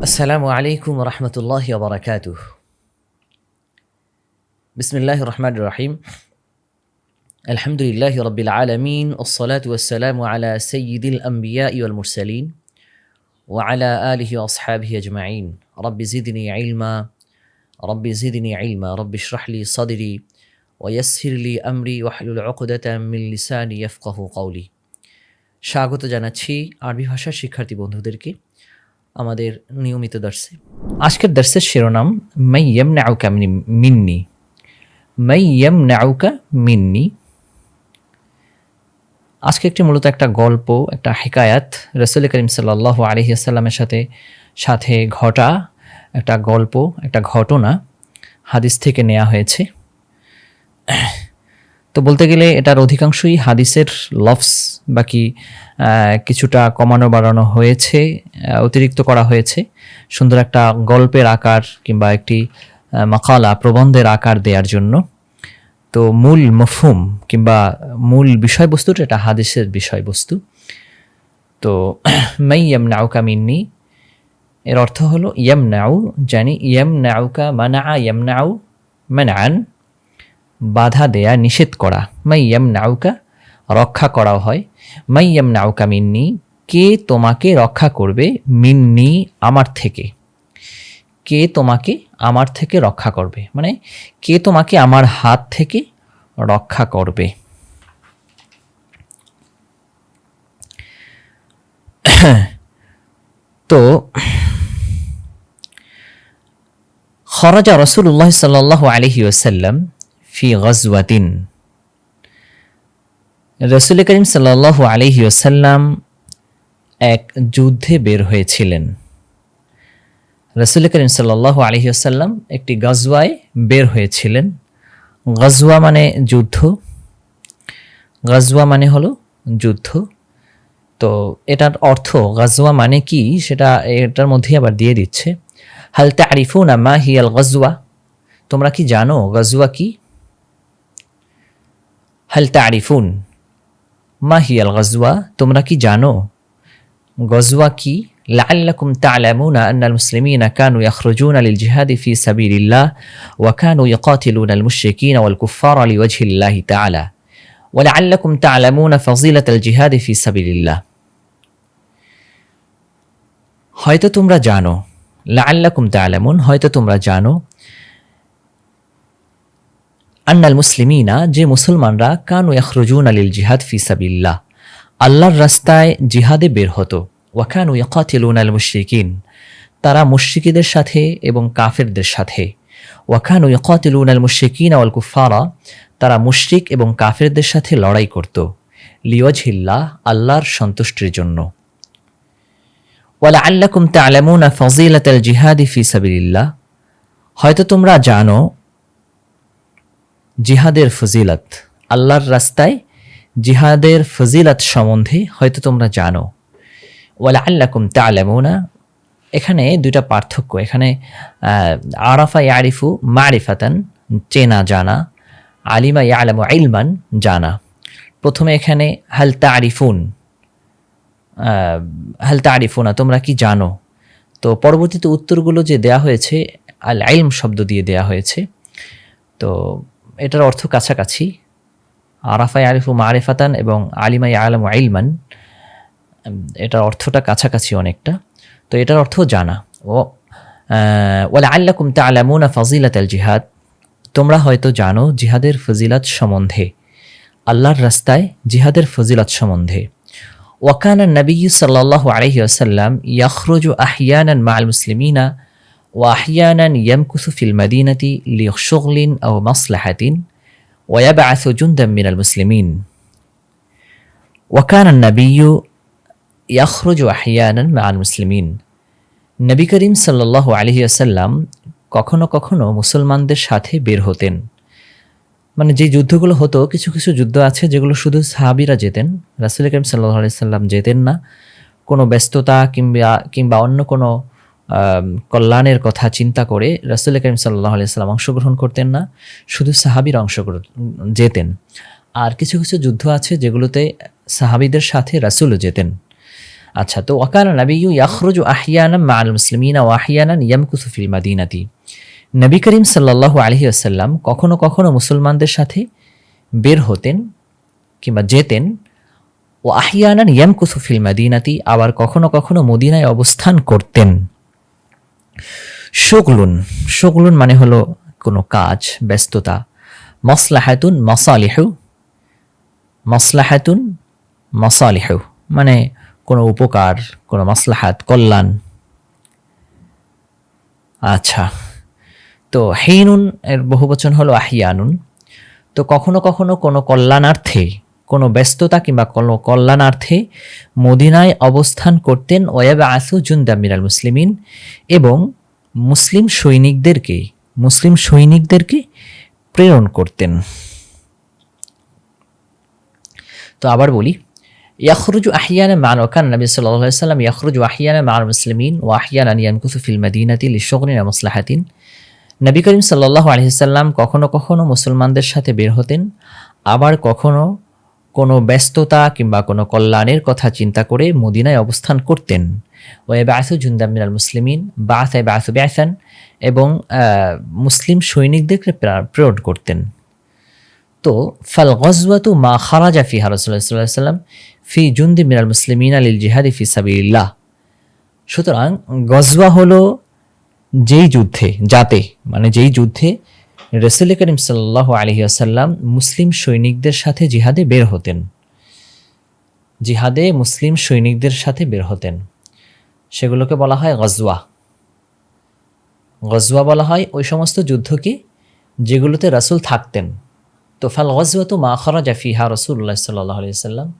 السلام عليكم ورحمة الله وبركاته بسم الله الرحمن الرحيم الحمد لله رب العالمين والصلاة والسلام على سيد الأنبياء والمرسلين وعلى آله وأصحابه أجمعين رب زدني علما رب زدني علما رب اشرح لي صدري ويسر لي أمري واحلل عقدة من لساني يفقه قولي স্বাগত জানাচ্ছি আরবি ভাষার শিক্ষার্থী বন্ধুদেরকে আমাদের নিয়মিত দর্শে। আজকের দর্শের শিরোনাম, মাই ইয়াম নাউকা মিন্নি। মাই ইয়াম নাউকা মিন্নি। আজকে একটি মূলত একটা গল্প, একটা হেকায়াত রসুল করিম সাল্লাহ আলহিয়াসাল্লামের সাথে সাথে ঘটা একটা গল্প, একটা ঘটনা হাদিস থেকে নেওয়া হয়েছে। তো বলতে গেলে এটার অধিকাংশই হাদিসের লফস বাকি কিছুটা কমানো বাড়ানো হয়েছে অতিরিক্ত করা হয়েছে। সুন্দর একটা গল্পের আকার কিংবা একটি মাকালা, প্রবন্ধের আকার দেওয়ার জন্য। তো মূল মফহুম কিংবা মূল বিষয়বস্তুটা এটা হাদিসের বিষয়বস্তু। তো মাই ইয়াম নাউকা মিন্নি, এর অর্থ হলো ইয়াম নাউ জানি ইয়াম নাউকা মানা ইয়াম নাউ মানান বাধা দেয়া নিষেধ করা। মাইয়াম নাউকা রক্ষা করাও হয়। মাইয়াম নাউকা মিন্নি, কে তোমাকে রক্ষা করবে মিন্নি আমার থেকে? কে তোমাকে আমার থেকে রক্ষা করবে? মানে কে তোমাকে আমার হাত থেকে রক্ষা করবে? তো, খরাজা রসুল্লাহ সাল্লাহ আলহি ওসাল্লাম ফি গজওয়াতিন। রসুল করিম সাল্লাহ আলহি এক যুদ্ধে বের হয়েছিলেন। রসুল করিম সাল্লাহ আলহি ওসাল্লাম একটি গজওয়ায় বের হয়েছিলেন। গজওয়া মানে যুদ্ধ। গজওয়া মানে হলো যুদ্ধ। তো এটার অর্থ গাজওয়া মানে কি সেটা এটার মধ্যেই আবার দিয়ে দিচ্ছে। হাল তারিফুনা মা হিয়াল গজওয়া? তোমরা কি জানো গজওয়া কি? হাল তারিফুন মা হিয়াল গজওয়া তোমরা কি জানো গজওয়া কি لعلكم تعلمون أن المسلمين كانوا يخرجون للجهاد في سبيل الله وكانوا يقاتلون المشركين والكفار لوجه الله تعالى ولعلكم تعلمون فضيلة الجهاد في سبيل الله হয়তো তোমরা জানো লাআল্লাকুম তাআলামুন হয়তো তোমরা জানো আন্নাল মুসলিমিনা যে মুসলমানরা কানু ইয়াখরুজুন আলিল জিহাদ ফি সাবিল্লাহ আল্লাহর রাস্তায় জিহাদে বের হতো। ওয়াকানু ইয়াকাতিলুন আল মুশরিকিন তারা মুশরিকিদের সাথে এবং কাফেরদের সাথে। ওয়াকানু ইয়াকাতিলুন আল মুশরিকিন ওয়াল কুফারা তারা মুশরিক এবং কাফেরদের সাথে লড়াই করত। লিওয়াজহিল্লাহ আল্লাহর সন্তুষ্টির জন্য। ওয়ালা আল্লাকুম তালামুনা ফজিলাত আল জিহাদি ফি সাবিলিল্লাহ হয়তো তোমরা জানো জিহাদের ফজিলত। আল্লাহর রাস্তায় জিহাদের ফজিলত সম্বন্ধে হয়তো তোমরা জানো। ওয়ালা আল্লাকুম তালামুনা এখানে দুইটা পার্থক্য। এখানে আরাফা ইয়ারিফু মারিফাতান, চেনা জানা। আলিমা ইয়ালামু ইলমান জানা। প্রথমে এখানে হাল তারিফুন। হাল তারিফুনা, তোমরা কি জানো? তো পরবর্তীতে উত্তরগুলো যে দেয়া হয়েছে আল আইলম শব্দ দিয়ে দেয়া হয়েছে। তো এটার অর্থ কাছাকাছি। আরাফাই আরিফু মারেফাতান এবং আলিমাই আলম আইলমান এটার অর্থটা কাছাকাছি অনেকটা। তো এটার অর্থ জানা। ও ওয়ালা আল্লাকুম তা আলামুনা ফজিলাত আল জিহাদ। তোমরা হয়তো জানো জিহাদের ফজিলাত সম্বন্ধে। আল্লাহর রাস্তায় জিহাদের ফজিলাত সম্বন্ধে। ওয়াকানা নবী সাল্লাহ আলহি আসাল্লাম ইয়াখরুজু মা আল মুসলিমিনা ওয়াহিয়ানান ইয়ামকুসু ফিল মাদিনাতি লিয় শগলিন ও মাসলাহাতিন ওয়াবা আসু জুন্দাম মিনাল মুসলিমিন ওয়াকান নবীয় ইয়াখরুজ ওয়াহিয়ানান মান মুসলিমিন নবী করিম সাল্লাহ আলহি আসাল্লাম কখনো কখনো মুসলমানদের সাথে বের হতেন। মানে যে যুদ্ধগুলো হতো, কিছু কিছু যুদ্ধ আছে যেগুলো শুধু সাহাবিরা যেতেন। রাসুল করিম সাল্লাহ আলি সাল্লাম যেতেন না। কোনো ব্যস্ততা কিংবা কিংবা অন্য কোনো কল্যাণের কথা চিন্তা করে রাসুল করিম সাল্লাহ আলাইসাল্লাম অংশগ্রহণ করতেন না, শুধু সাহাবিরা অংশগ্রহণ, যেতেন। আর কিছু কিছু যুদ্ধ আছে যেগুলোতে সাহাবিদের সাথে রাসুলও যেতেন। আচ্ছা তো ওয়াকান নবিউ ইয়াখরুজু আহিয়ানা মাআল মুসলিমিনা ওয়া আহিয়ানান ইয়ামকুসু ফিল মাদিনাতি। নবী করিম সাল্লাল্লাহু আলাইহি ওয়াসাল্লাম কখনো কখনো মুসলমানদের সাথে বের হতেন কিংবা যেতেন ও আহিয়ানান ইয়ামকুসু ফিল মাদিনাতি, আবার কখনো কখনো মদিনায় অবস্থান করতেন। শুকলুন শুকলুন মানে হলো কোনো কাজ, ব্যস্ততা। মসলাহাতুন মসালিহু মসলাহাতুন মসালিহু মানে কোনো উপকার, কোনো মসলাহাত, কল্যাণ। আচ্ছা তো হেইনুন এর বহুবচন হলো আহিয়ানুন। তো কখনো কখনো কোনো কল্যাণার্থে কোনো ব্যস্ততা কিংবা কোনো কল্যাণার্থে মদিনায় অবস্থান করতেন ওয়াব আসু জুন্দামিরাল মুসলিমিন এবং মুসলিম সৈনিকদেরকে মুসলিম সৈনিকদেরকে প্রেরণ করতেন। তো আবার বলি, ইয়াখরুজু আহিয়ানা মান ওকান নবী আলাইহি সাল্লাম ইয়াখরুজু আহিয়ানা মা'আল মুসলিমিন ওয়া আহিয়ানা ইয়ানকুসু ফিল মাদিনাতি লিশুগলিন ওয়া মাসলাহাতিন। নবী করিম সাল্লাল্লাহু আলাইহি সাল্লাম কখনো কখনো মুসলমানদের সাথে বের হতেন, আবার কখনো ব্যস্ততা কিংবা কোনো কল্যাণের কথা চিন্তা করে মদিনায় অবস্থান করতেন। ওয়ে বাসু জুন্দাম মিনাল মুসলিমিন বাস এ বাসু ব্যাসান এবং মুসলিম সৈনিকদেরকে প্রা- প্রেরণ করতেন। তো ফাল গজওয়াতু মা খারাজা সাল্লাল্লাহু আলাইহি ফি জুন্দি মিনাল মুসলিমিন আলিল জিহাদি ফি সাবিলিল্লাহ। সুতরাং গজওয়া হলো যেই যুদ্ধে যাতে মানে যেই যুদ্ধে রসুল করিম সাল্লাহ আলহি আসাল্লাম মুসলিম সৈনিকদের সাথে জিহাদে বের হতেন। জিহাদে মুসলিম সৈনিকদের সাথে বের হতেন। সেগুলোকে বলা হয় গজওয়া। গজওয়া বলা হয় ওই সমস্ত যুদ্ধকে যেগুলোতে রাসূল থাকতেন। তো ফাল গজওয়া তো মা খরাজা ফিহা রসুল্লাহ সাল্লাহ আলি সাল্লাম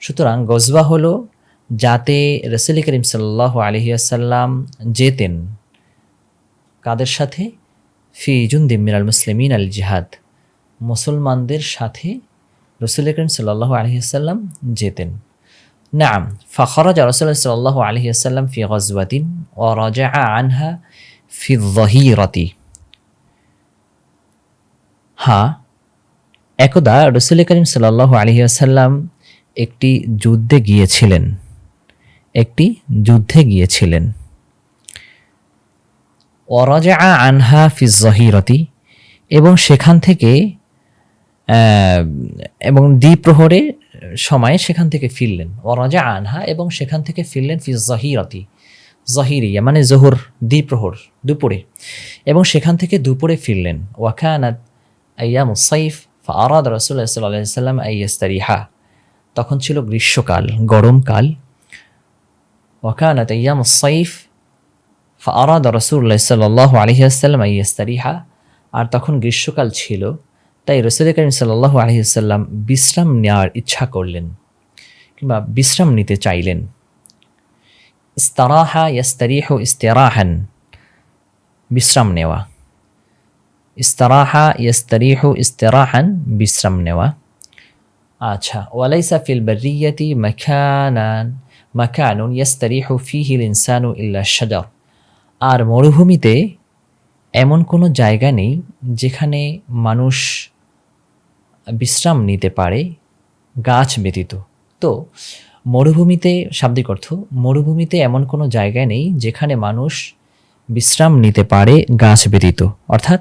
সুতরাং গজওয়া হলো যাতে রসুল করিম সাল্লাহ আলহি আসাল্লাম যেতেন। কাদের সাথে? ফি জুন্দিম মিনাল মুসলিমিন আল জিহাদ। মুসলমানদের সাথে রসুল করিম সাল্লাহ আলহিহাল্লাম যেতেন। নাম, ফখরাজ রসুল্লাহ সাল্লাহ আলহিহাল্লাম ফি গজওয়াতিন ও রাজা আনহা ফি যহিরতি। হ্যাঁ একদা রসুল করিম সাল্লাহ আলহিহাল্লাম একটি যুদ্ধে গিয়েছিলেন। একটি যুদ্ধে গিয়েছিলেন। ওরাজা আনহা ফি জহিরতি, এবং সেখান থেকে এবং দ্বিপ্রহরে সময়ে সেখান থেকে ফিরলেন। ওরাজা আনহা এবং সেখান থেকে ফিরলেন ফি জহিরতি। জহিরিয়া মানে জোহর, দ্বিপ্রহর, দুপুরে। এবং সেখান থেকে দুপুরে ফিরলেন। ওয়াকানাত আইয়া মুসাইফ ফারাদ রসুল্লাহ সাল্লাহ সাল্লাম আইয়াস্তারিহা তখন ছিল গ্রীষ্মকাল, গরমকাল। ওয়াকানাত আইয়া মুসাইফ ফারাদ রসুল্লাহ সাল্লাহ আলহিহাসাল্লাম আইয়াস্তারিহা আর তখন গ্রীষ্মকাল ছিল। তাই রসুল করিম সাল্লাহ আলহিহাসাল্লাম বিশ্রাম নেওয়ার ইচ্ছা করলেন কিংবা বিশ্রাম নিতে চাইলেন। ইস্তারাহা ইয়াস্তারিহ ইস্তেরাহান, বিশ্রাম নেওয়া। ইস্তারাহা ইয়াস্তারিহ ইস্তেরাহান, বিশ্রাম নেওয়া। আচ্ছা ওয়ালাইসা ফিল বারিয়াতি মাকানান, মাকানুন ইয়াস্তারিহু ফিহিল ইনসানু ইল্লা শাজার। আর মরুভূমিতে এমন কোনো জায়গা নেই যেখানে মানুষ বিশ্রাম নিতে পারে, গাছ ব্যতীত। তো মরুভূমিতে, শাব্দিক অর্থ, মরুভূমিতে এমন কোনো জায়গা নেই যেখানে মানুষ বিশ্রাম নিতে পারে, গাছ ব্যতীত। অর্থাৎ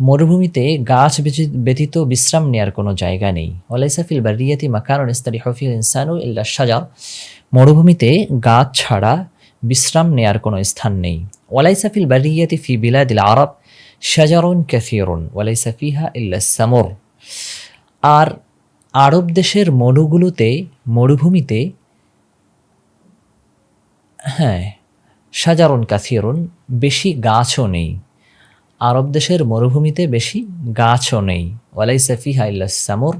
মরুভূমিতে গাছ ব্যতি- ব্যতীত বিশ্রাম নেওয়ার কোনো জায়গা নেই। ওলাইসাফিল বা রিয়াতি মাকারণ ইস্তারি হফিল ইনসানু ইল্লা সাজার মরুভূমিতে গাছ ছাড়া বিশ্রাম নেয়ার কোনো স্থান নেই। ওয়ালাইসাফিল বারিয়াতি ফি বিলাদিল আরব শাজারুন কাসিরুন ওয়ালাইসা ফিহা ইল্লা সামর আর আরব দেশের মরুগুলোতে, মরুভূমিতে হ্যাঁ সাজারুন কাসিরুন বেশি গাছও নেই। আরব দেশের মরুভূমিতে বেশি গাছও নেই। ওয়ালাইসা ফিহা ইল্লা সামর।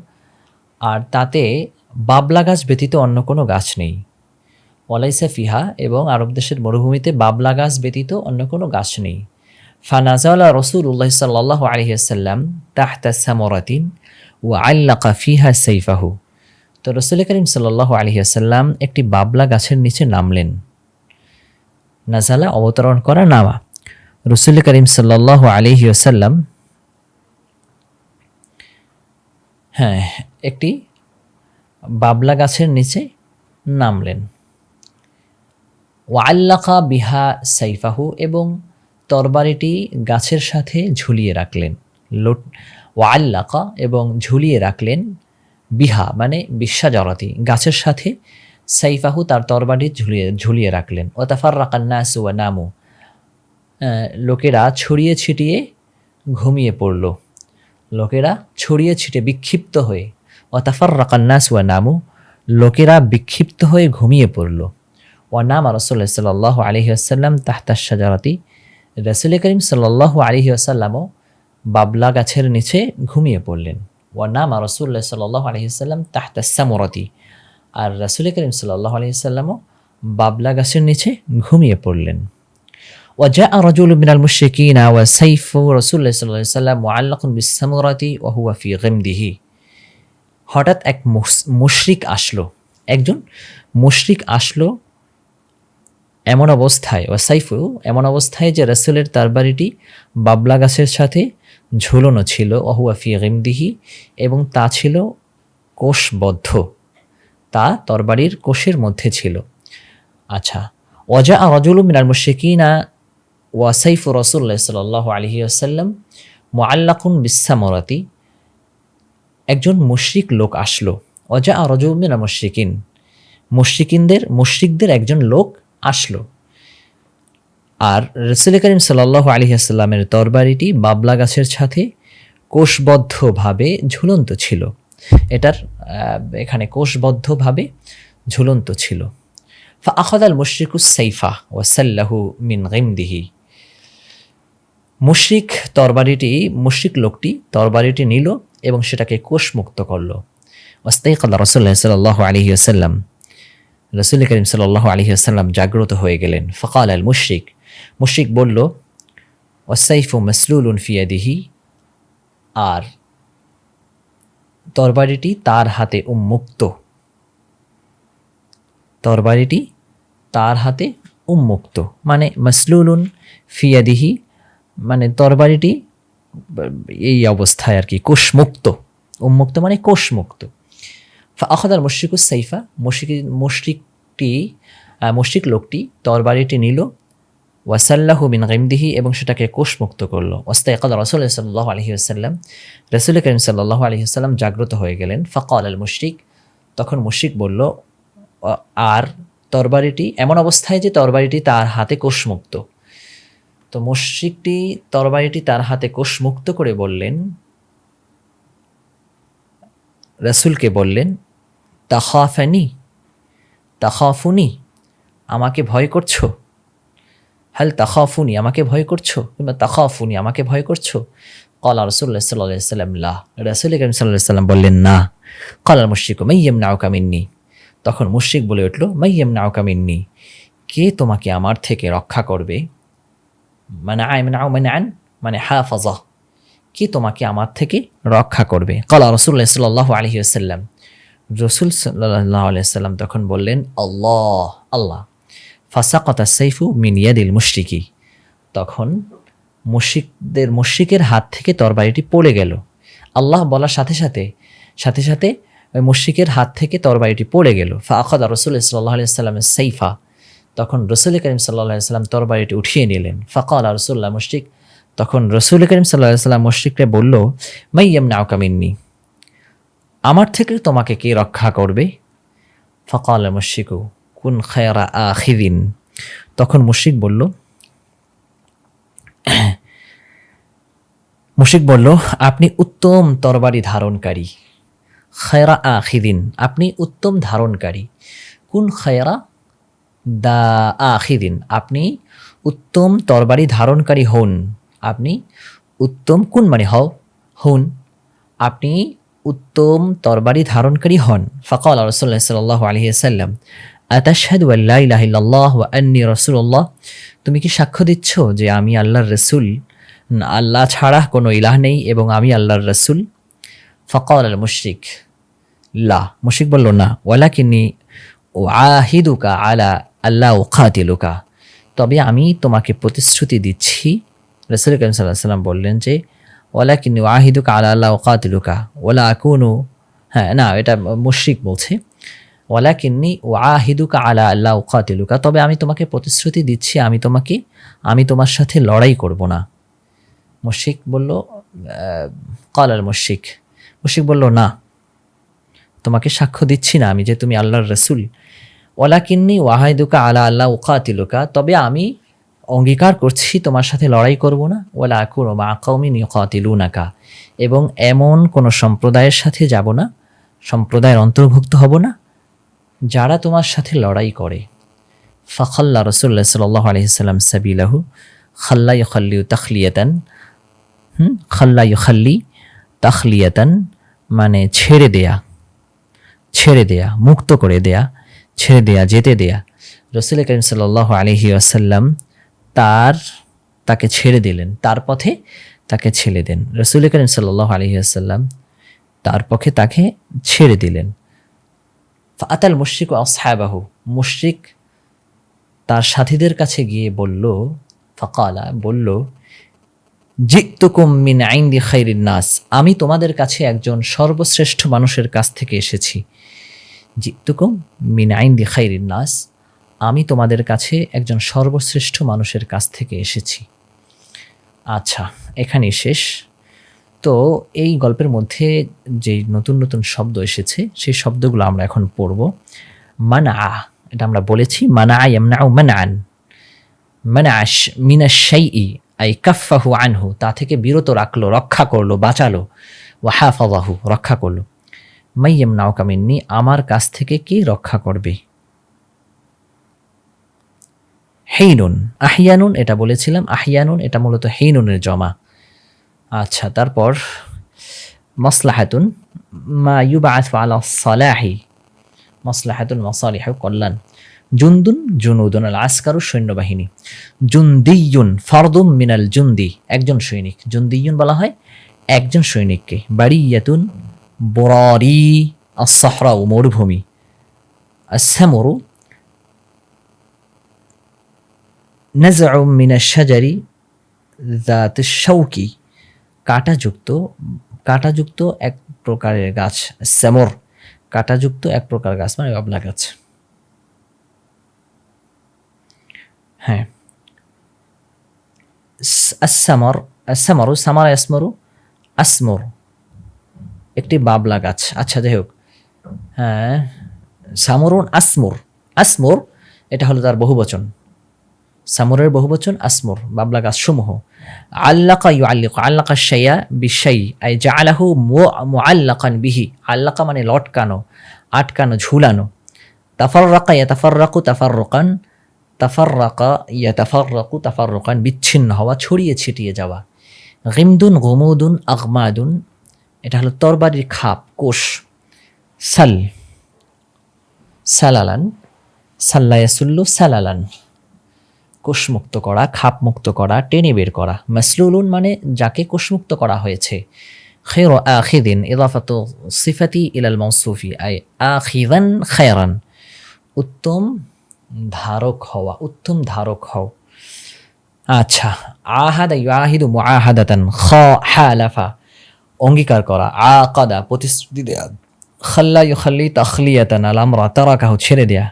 আর তাতে বাবলা গাছ ব্যতীত অন্য কোনো গাছ নেই। ওয়ালাইসা ফিহা এবং আরব দেশের মরুভূমিতে বাবলা গাছ ব্যতীত অন্য কোনো গাছ নেই। ফানাজালা রসুল উল্লাহ সাল্লাহ আলহিহাল্লাম তাহতা সামরাতিন ও আল্লাকা ফিহা সাইফাহু। তো রসুল করিম সাল্লাহ আলহিহাল্লাম একটি বাবলা গাছের নিচে নামলেন। নাজালা অবতরণ করা নামা। রসুল করিম সাল্লাহ আলহিহাল্লাম হ্যাঁ একটি বাবলা গাছের নিচে নামলেন। ওয়াল্লাকা বিহা সাইফাহু এবং তরবারিটি গাছের সাথে ঝুলিয়ে রাখলেন, লোট ওয়াল্লাকা এবং ঝুলিয়ে রাখলেন বিহা মানে বিশ্বাজরাতি, গাছের সাথে সাইফাহু তার তরবারি ঝুলিয়ে ঝুলিয়ে রাখলেন। ও তাফার রাকান্নাসু ওয়া নামু লোকেরা ছড়িয়ে ছিটিয়ে ঘুমিয়ে পড়ল। লোকেরা ছড়িয়ে ছিটে বিক্ষিপ্ত হয়ে ওয়াতাফার রাকান্নাস ওয়া নামু, লোকেরা বিক্ষিপ্ত হয়ে ঘুমিয়ে পড়ল। ওয়া নাম রসুল্লাহ সাল্লাহ আলহি আসাল্লাম তাহতা সাজারাতি রসুল করিম সাল্লাহ আলহি আসাল্লামও বাবলা গাছের নিচে ঘুমিয়ে পড়লেন ওয়া নাম রসুল্লাহ সাল্লাহ আলহি আসাল্লাম তাহতা সামরতি আর রসুল করিম সাল্লাহ আলহি আসাল্লামও বাবলা গাছের নিচে ঘুমিয়ে পড়লেন وجاء رجل من المشركين وسيف رسول الله صلى الله عليه وسلم معلق بالسمرة وهو في غمده হঠাৎ এক মুস- মুশরিক আসলো একজন মুশরিক আসলো এমন অবস্থায় ও সাইফু এমন অবস্থায় যে রাসূলের তরবারিটি বাবলা গাছের সাথে ঝুলনো ছিল অহুয়া ফি গিমদিহি, এবং তা ছিল কোষবদ্ধ। তা তরবারির কোষের মধ্যে ছিল। আচ্ছা ওয়াজা রজুল মিনাল মুশরিকিনা ওয়াসাইফু রসুল্লাহ সাল্লাহ আলহি আসাল্লাম মোয়াল্লাকুন বিসামরাতি একজন মুশরিক লোক আসলো। অজা রজুল মিনাল মুশরিকিন। মুশরিকিনদের, মুশরিকদের একজন লোক আসলো। আর রসুল করিম সাল্লাহ আলিহাস্লামের তরবারিটি বাবলা গাছের সাথে কোষবদ্ধভাবে ঝুলন্ত ছিল। এটার এখানে কোষবদ্ধভাবে ঝুলন্ত ছিল। ফা আখদ আল মুশরিকু সাইফা ওয়াসাল্লাহু মিন গিমদিহি। মুশরিক তরবারিটি মুশরিক লোকটি তরবারিটি নিল এবং সেটাকে কোষমুক্ত করল। ওয়াস্তাইকাল রসুল্লাহ সাল আলহি আসাল্লাম রসুল করিম সাল্লাহ আলহি আসাল্লাম জাগ্রত হয়ে গেলেন। ফকাল আল মুশরিক মুশরিক বলল ওসাইফু মসলুলুন ফিয়াদিহি আর তরবারিটি তার হাতে উন্মুক্ত। তরবারিটি তার হাতে উন্মুক্ত। মানে মাসলুলুন ফিয়াদিহি মানে তরবারিটি এই অবস্থায় আর কি কোষমুক্ত। উন্মুক্ত মানে কোষমুক্ত। আখাদার মুশরিকুস সাইফা মুশরিক মুশরিকটি মুশরিক লোকটি তরবারিটি নিল ওয়াসাল্লাহু বিন গিমদিহি এবং সেটাকে কোষমুক্ত করল। ওস্তাইকাদ রসুল সাল্লাহ আলহি আসাল্লাম রসুল করিম সাল্লাহ আলহি আসাল্লাম জাগ্রত হয়ে গেলেন। ফকাল আল মুশরিক তখন মুশরিক বলল আর তরবারিটি এমন অবস্থায় যে তরবারিটি তার হাতে কোষমুক্ত। তো মুশরিকটি তরবারিটি তার হাতে কোষমুক্ত করে বললেন, রসুলকে বললেন তাখাফানি, তাখাফুনি, আমাকে ভয় করছ? হাল তাখাফুনি, আমাকে ভয় করছ? কিংবা তাখাফুনি, আমাকে ভয় করছ? কলা রসুল্লাহ সাল্লাহ সাল্লাম লা। রসুল করিম সাল্লাহ সাল্লাম বললেন, না। কলার মুশিক মাইয়াম নাওকা মিন্নি। তখন মুশরিক বলে উঠল মাইয়াম নাওকা মিন্নি। কে তোমাকে আমার থেকে রক্ষা করবে? মানে আয় মানে আও মানে আন মানে হাফাজা। কে তোমাকে আমার থেকে রক্ষা করবে? কলা রসুল্লাহ সাল্লাহ আলহি আসাল্লাম রসুল আলাইসাল্লাম তখন বললেন, আল্লাহ আল্লাহ, ফাসাকতা সাইফু মিন ইয়াদিল মুশরিকি। তখন মুশিকদের মুশরিকের হাত থেকে তরবারিটি পড়ে গেল। আল্লাহ বলার সাথে সাথে সাথে সাথে ওই মুশরিকের হাত থেকে তরবারিটি পড়ে গেল। ফাখাদ রসুল সাল্লাহ আলাইসাল্লামের সাইফা। তখন রসুল করিম সাল্লাহ সাল্লাম তরবারিটি উঠিয়ে নিলেন। ফাকাল রসুল্লাহ মুশরিক, তখন রসুল করিম সাল্লাহ সাল্লাম মুশরিকরে বলল মাইয়াম নাওকা মিন্নি। আমার থেকে তোমাকে কে রক্ষা করবে? ফকাল মুশিকু কুন খায়রা আখিদিন। তখন মুশিক বলল মুশিক বলল, আপনি উত্তম তরবারি ধারণকারী। খায়রা আখিদিন, আপনি উত্তম ধারণকারী। কুন খায়রা দা আখিদিন, আপনি উত্তম তরবারি ধারণকারী হন। আপনি উত্তম কোন মানে হও, হন। আপনি উত্তম তরবারি ধারণকারী হন। ফকাল রসুল্লাহ সাল্লাহ আলহি সাল্লাম আতাশাদু আল্লাহ আন্নি রসুল্লাহ তুমি কি সাক্ষ্য দিচ্ছ যে আমি আল্লাহর রসুল? আল্লাহ ছাড়া কোনো ইলাহ নেই এবং আমি আল্লাহর রসুল? ফকাল আল মুশরিক, লা। মুশিক বলল, না। ওয়ালা কিনি ও আহিদুকা আলা আল্লাহ ওখাতিলুকা তবে আমি তোমাকে প্রতিশ্রুতি দিচ্ছি। রসুল করিম সাল্লাহ সাল্লাম বললেন যে ওলা কিনু আহিদুকা আলা আল্লাহ ওকাতিলুকা ওলা আকুনু হ্যাঁ না, এটা মুশরিক বলছে। ওলা কিন্নি ও আহিদুকা আলা আল্লাহ উকাতিলুকা তবে আমি তোমাকে প্রতিশ্রুতি দিচ্ছি, আমি তোমাকে, আমি তোমার সাথে লড়াই করব না। মুশিক বলল কলাল মুশিক মুশিক বলল, না, তোমাকে সাক্ষ্য দিচ্ছি না আমি যে তুমি আল্লাহর রসুল। ওলা কিন্নি ওয়াহাইদুকা আলা আল্লাহ উকাতিলুকা তবে আমি অঙ্গীকার করছি, তোমার সাথে লড়াই করব না। ওলা আকুর মা কৌমি নিকাতিলুনাকা। এবং এমন কোনো সম্প্রদায়ের সাথে যাব না, সম্প্রদায়ের অন্তর্ভুক্ত হব না, যারা তোমার সাথে লড়াই করে। ফখল্লা রসুল্লাহ সাল্লাহ আলহিসাল্লাম সাবিলাহু, খাল্লা ইউখাল্লিউ তাখলিয়াতান, হুম, খাল্লা ইউখাল্লি তাখলিয়াতান মানে ছেড়ে দেয়া ছেড়ে দেয়া, মুক্ত করে দেয়া, ছেড়ে দেয়া, যেতে দেয়া। রসুল করিম সাল্লাহ আলহি আসাল্লাম তার তাকে ছেড়ে দিলেন, তার পথে তাকে ছেড়ে দেন। রসুল করিম সাল্লাহ আলহি আসাল্লাম তার পক্ষে তাকে ছেড়ে দিলেন। আতাল মুশ্রিক ও আসহাবাহু, মুশ্রিক তার সাথীদের কাছে গিয়ে বলল, ফকালা, বলল, জিতুকুম মিন আইন্দি খাইরিন নাস, আমি তোমাদের কাছে একজন সর্বশ্রেষ্ঠ মানুষের কাছ থেকে এসেছি। জিতুকুম মিন আইন্দি খাইরিন নাস আমি তোমাদের কাছে একজন সর্বশ্রেষ্ঠ মানুষের কাছ থেকে এসেছি। আচ্ছা এখানেই শেষ। তো এই গল্পের মধ্যে যে নতুন নতুন শব্দ এসেছে, সেই শব্দগুলো আমরা এখন পড়ব। মানা, এটা আমরা বলেছি, মানা ইয়ামনাউ মানান। মানাশ মিনা ই আই কাফাহু আনহু, তা থেকে বিরত রাখল, রক্ষা করল, বাঁচালো ওয়াহাফাহু রক্ষা করল। মাইয়াম নাও কামিন্নি আমার কাছ থেকে কে রক্ষা করবে? হেইনুন, আহিয়ানুন, এটা বলেছিলাম, আহিয়ানুন, এটা মূলত হেইনুনের জমা। আচ্ছা তারপর মসলাহাতুন, মা ইউবাআস আলা সালাহি, মসলাহাতুন মসালিহ কল্যাণ জুন্দুন, জুনুদুন আল আসকারু সৈন্যবাহিনী। জুন্দিয়ুন ফরদুম মিনাল জুন্দি, একজন সৈনিক। জুন্দিয়ুন বলা হয় একজন সৈনিককে। বাড়ি ইয়াতুন বরারি আসহরা ও মরুভূমি। আসামরু নাজউ মিনা শাজারি জাত শৌকি কাঁটাযুক্ত কাঁটাযুক্ত এক প্রকারের গাছ স্যামর কাঁটাযুক্ত এক প্রকার গাছ মানে বাবলা গাছ। হ্যাঁ। আসামর আসামরু সামার, আসমরু, আসমর। একটি বাবলা গাছ। আচ্ছা যাই হোক। হ্যাঁ সামরুন আসমুর। আসমুর, এটা হলো তার বহুবচন। সামুরের বহুবচন আসমুর বাবলা গাছ সমূহ আল্লাকা ইউ আল্লিক আল্লাকা শাইয়া বিশাই, আই জা আলাহু মুআল্লাকান বিহি। আল্লাকা মানে লটকানো, আটকানো, ঝুলানো। তাফার রাকা ইয়া তাফার রাকু তাফার রোকান তাফার রাকা ইয়া তাফার রাকু তাফার রোকান বিচ্ছিন্ন হওয়া, ছড়িয়ে ছিটিয়ে যাওয়া। গিমদুন, গুমুদুন, আগমাদুন, এটা হলো তরবারির খাপ, কোষ। সাল, সালালান সাল্লায়াসুল্লু সালালান। কোষমুক্ত করা খাপ মুক্ত করা, টেনে বের করা। মাসলুলুন মানে যাকে কোষমুক্ত করা হয়েছে। খের আখিদিন, ইদাফাত সিফাতি ইলাল মৌসুফি আই আখিদান খেরান উত্তম ধারক হওয়া, উত্তম ধারক হও। আচ্ছা আহাদা ইউআহিদু মুআহাদাতান, খ হালাফা। অঙ্গীকার করা, আকাদা, প্রতিশ্রুতি দেয়া। খাল্লা ইউখাল্লি তাখলিয়াতান আল আমরা তারাকাহু, ছেড়ে দেয়া।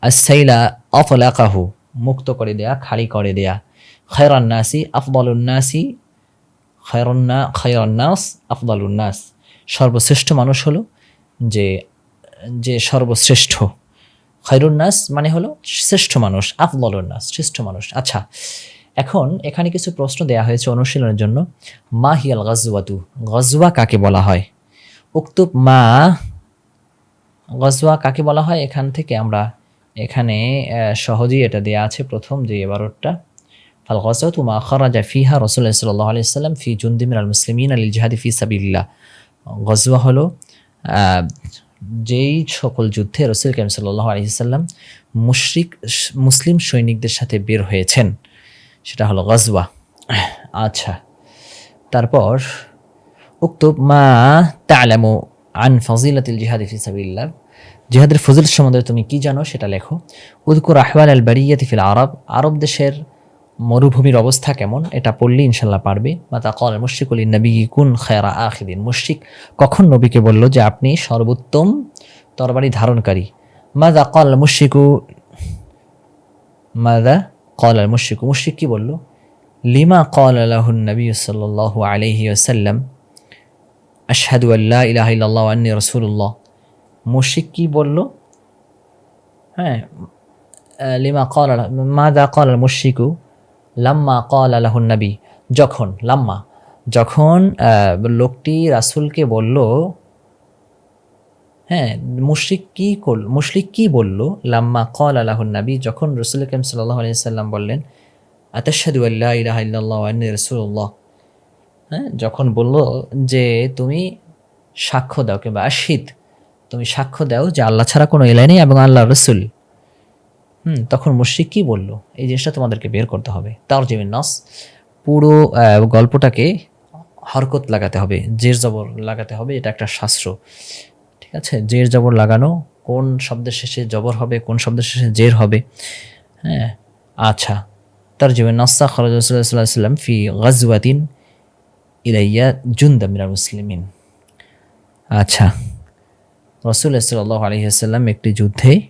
আসাইলা আফলাকাহু মুক্ত করে দেয়া, খালি করে দেয়া। খয়রান্নাসি আফদলুন্নাসি খয়রন্না খয়রান্নাস আফদলুন্নাস সর্বশ্রেষ্ঠ মানুষ হলো যে যে সর্বশ্রেষ্ঠ। খৈরুন্নাস মানে হলো শ্রেষ্ঠ মানুষ আফদলুন্নাস শ্রেষ্ঠ মানুষ। আচ্ছা এখন এখানে কিছু প্রশ্ন দেয়া হয়েছে অনুশীলনের জন্য। মা হিয়াল গজওয়াতু, গজওয়া কাকে বলা হয়? উক্তুব মা, গজওয়া কাকে বলা হয়? এখান থেকে আমরা এখানে সহজেই এটা দেয়া আছে প্রথম যে এবারটা ফাল গজওয়াতু মা খরাজা ফিহা রসুল সাল্লাহ আলি সাল্লাম ফি জুন্দিমির আল মুসলিমিন আল জাহাদি ফি সাবিল্লাহ গজওয়া হলো যেই সকল যুদ্ধে রসুল কাইম সাল্লাহ আলি সাল্লাম মুশরিক, মুসলিম সৈনিকদের সাথে বের হয়েছেন, সেটা হলো গজওয়া। আচ্ছা তারপর, উক্ত মা তালামু আন ফজিলাতিল জিহাদি ফি সাবিল্লাহ জিহাদের ফজিল সম্বন্ধে তুমি কি জানো সেটা লেখো। উদকুর আহওয়াল আল বারিয়াতি ফিল আরব। আরব দেশের মরুভূমির অবস্থা কেমন? এটা পড়লে ইনশাল্লাহ পারবে। বা তা কল মুশিক মুশিকুল নবী কুন খায়রা আখিদিন মুশিক কখন নবীকে বলল যে আপনি সর্বোত্তম তরবারি ধারণকারী? মাদা কল মুশিকু মাদা কল আল মুশিকু মুশিক কি বলল? লিমা কল আলাহুন নবী সাল্লাল্লাহু আলাইহি ওয়াসাল্লাম, আশহাদু আল্লাহ ইলাহা ইল্লাল্লাহ আন্নি রাসূলুল্লাহ। মুশিক কি বলল? হ্যাঁ লিমা কল মাদা কল আল মুশিকু লাম্মা কল আলাহুন নবী, যখন, লাম্মা, যখন লোকটি রাসূলকে বলল হ্যাঁ মুশরিক কি করল মুশরিক কি বলল? লাম্মা কল আলাহুন নবী, যখন রসুল করিম সাল্লাহ আলাইহি সাল্লাম বললেন আতাশাদু আল্লাহ ওয়া আন্নী রাসূলুল্লাহ হ্যাঁ যখন বলল যে তুমি সাক্ষ্য দাও কিংবা আশিদ তুমি সাক্ষ্য দাও যে আল্লাহ ছাড়া কোনো এলাই নেই এবং আল্লাহ রসুল। হুম, তখন মুশরিক কি বলল? এই জিনিসটা তোমাদেরকে বের করতে হবে। তার জিমিন নস। পুরো গল্পটাকে হরকত লাগাতে হবে, জের জবর লাগাতে হবে, এটা একটা শাস্ত্র। ঠিক আছে? জের জবর লাগানো, কোন শব্দের শেষে জবর হবে, কোন শব্দের শেষে জের হবে। হ্যাঁ আচ্ছা। তার জীবন নাস্তা খরজাল্লাম ফি গজওয়াতিন ইলাইয়া জুন্দা মিনাল মুসলিমিন। আচ্ছা। রসুল সাল্লাহ আলহিহাল্লাম একটি যুদ্ধে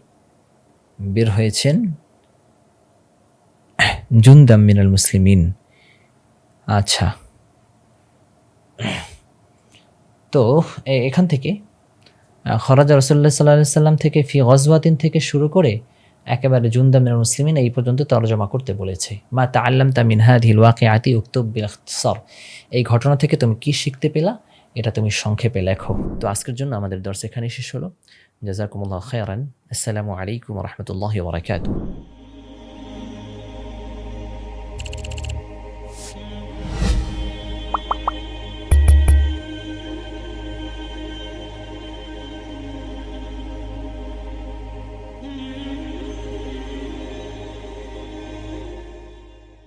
বের হয়েছেন। জুন্দাম মিনাল মুসলিমিন। আচ্ছা। তো এখান থেকে খরাজা রসুল্লাহ সাল্লাহ সাল্লাম থেকে ফি গজওয়াতিন থেকে শুরু করে একেবারে জুন্দা মিনাল মুসলিমিন এই পর্যন্ত তরজমা করতে বলেছে। মা তা আল্লাম তা মিনহা ধিল ওয়াকে আতি উক্তব সর এই ঘটনা থেকে তুমি কি শিখতে পেলা? এটা তুমি সংক্ষেপে লেখো। তো আজকের জন্য আমাদের দর্শ এখানে শেষ হলো। জাজাকুমুল্লাহ খেয়ারান। আসসালামু আলাইকুম রহমতুল্লাহ বারাকাতু